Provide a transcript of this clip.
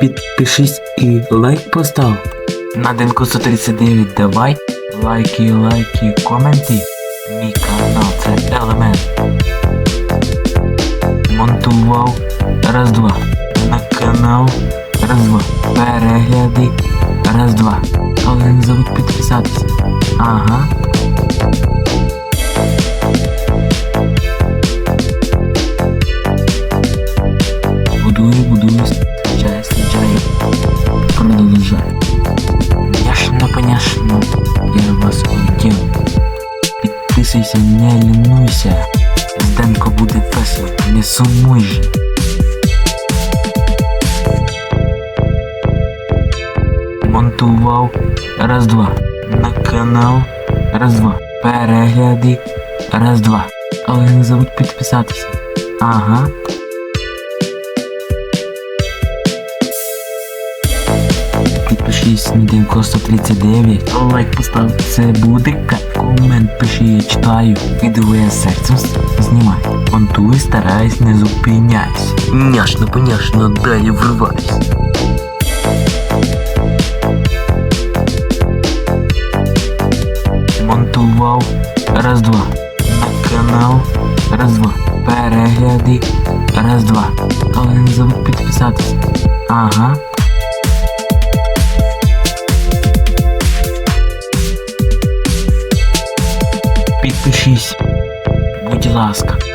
підпишись і лайк постав. На Денку 139 давай лайки, лайки, коменти. Мій канал це елемент. Монтував раз два. На канал раз два. Перегляди раз два. Але не забудь підписатися. Ага. Я вас увидел. Підписуйся, не лінуйся. Зденко буде весело, не сумуй. Монтував раз-два. На канал раз-два. Перегляди раз-два. Але не забудь підписатися. Ага. Підпишись на Дінко 139. Лайк постав. Це буде комент пиши, я читаю. Відео я серцем знімаю. Монтуй, стараюсь, не зупиняйся. Няшно, поняшно, далі вривайся. Монтував раз-два. На канал раз-два. Перегляди раз-два. Але не забудь підписатися. Ага. Підпишись. Будь ласка.